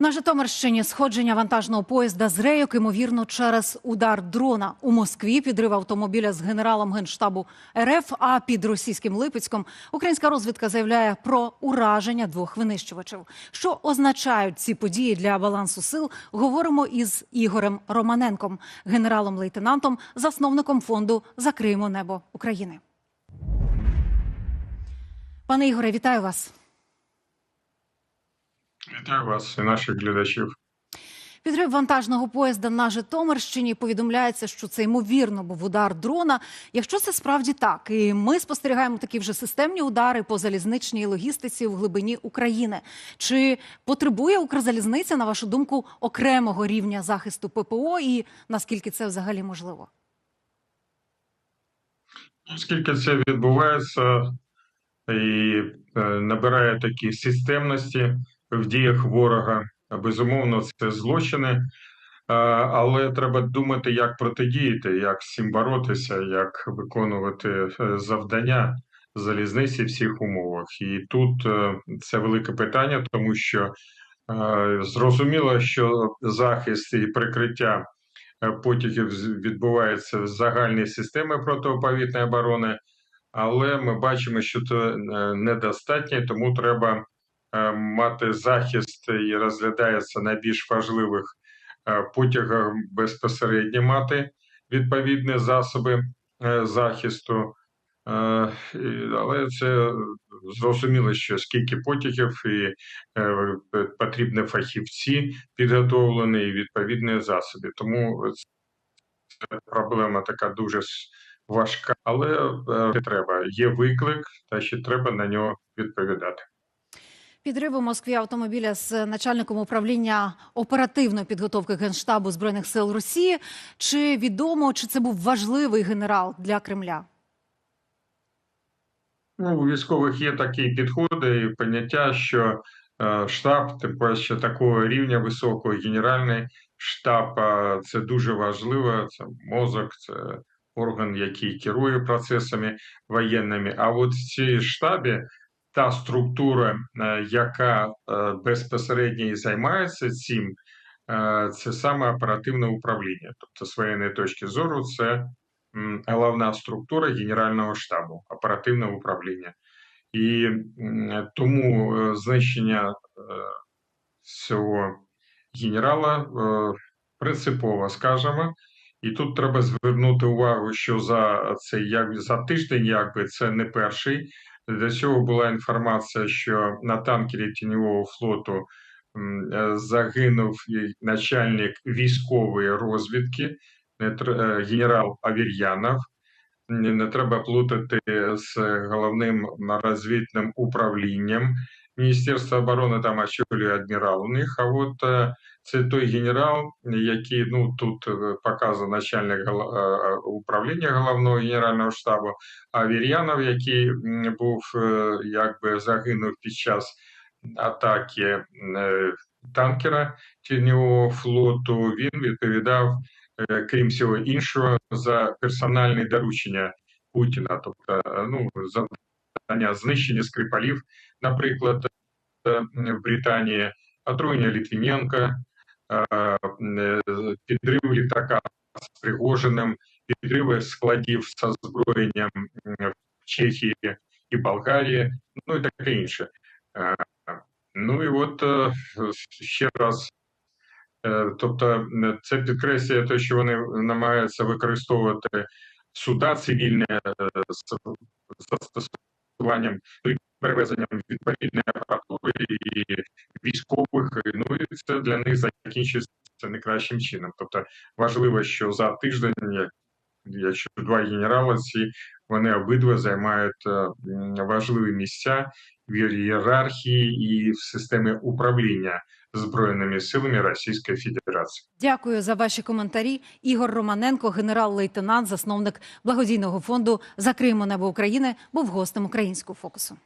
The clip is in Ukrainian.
На Житомирщині сходження вантажного поїзда з рейок, ймовірно, через удар дрона. У Москві підрив автомобіля з генералом генштабу РФ, а під російським Липецьком українська розвідка заявляє про ураження двох винищувачів. Що означають ці події для балансу сил, говоримо із Ігорем Романенком, генералом-лейтенантом, засновником фонду Закриємо небо України. Пане Ігоре, вітаю вас. Вітаю вас і наших глядачів. Підрив вантажного поїзда на Житомирщині повідомляється, що це ймовірно був удар дрона. Якщо це справді так, і ми спостерігаємо такі вже системні удари по залізничній логістиці в глибині України. Чи потребує Укрзалізниця, на вашу думку, окремого рівня захисту ППО, і наскільки це взагалі можливо? Оскільки це відбувається і е, набирає такі системності в діях ворога, безумовно, це злочини, е, але треба думати, як протидіяти, як з цим боротися, як виконувати е, завдання залізниці в всіх умовах. І тут е, це велике питання, тому що зрозуміло, що захист і прикриття потягів відбувається в загальній системі протиповітної оборони, але ми бачимо, що це недостатньо, тому треба мати захист і розглядається найбільш важливих е, потягах безпосередньо мати відповідні засоби е, захисту. Е, Але це зрозуміло, що скільки потягів і е, потрібні фахівці підготовлені і відповідні засоби. Тому це проблема така дуже важка, але е, треба. Є виклик, та ще треба на нього відповідати. Підрив у Москві автомобіля з начальником управління оперативної підготовки генштабу збройних сил Росії. Чи відомо, чи це був важливий генерал для Кремля? Ну, у військових є такі підходи і поняття, що е, штаб, тим паче такого рівня високого, генеральний штаб, це дуже важливо. Це мозок, це орган, який керує процесами воєнними. А от в цій штабі та структура, е, яка е, безпосередньо і займається цим, е, це саме оперативне управління. Тобто, з воєнної точки зору, це головна структура Генерального штабу, оперативне управління. І тому знищення цього генерала принципово, скажемо. І тут треба звернути увагу, що за цей як за тиждень, якби це не перший. До цього була інформація, що на танкері тіньового флоту е, загинув начальник військової розвідки, е, генерал Авір'янов. Не треба плутати з головним розвідним управлінням Міністерства оборони, там очолює адмірал у них. А от е, це той генерал, який ну тут е, показує начальник е, управління головного генерального штабу, а Вір'янов, який був якби загинув під час атаки танкера тіньового флоту, він відповідав крім всього іншого, за персональні доручення Путіна, тобто ну завдання знищення Скрипалів, наприклад, е, в Британії, отруєння Літвіненка, е, е, підрив літака з Пригожиним, підриви складів з озброєнням м, в Чехії і Болгарії, ну і таке інше. Е, Ну і от е, ще раз Е, Тобто е, це підкреслює те, що вони намагаються використовувати суда цивільне е, з застосуванням при перевезенням відповідної апаратури і військових. Ну і це для них закінчиться не кращим чином. Тобто важливо, що за тиждень, як- якщо два генерали, ці вони обидва займають е, важливі місця в ієрархії і в системі управління збройними силами Російської Федерації. Дякую за ваші коментарі. Ігор Романенко, генерал-лейтенант, засновник благодійного фонду Закриємо небо України, був гостем українського фокусу.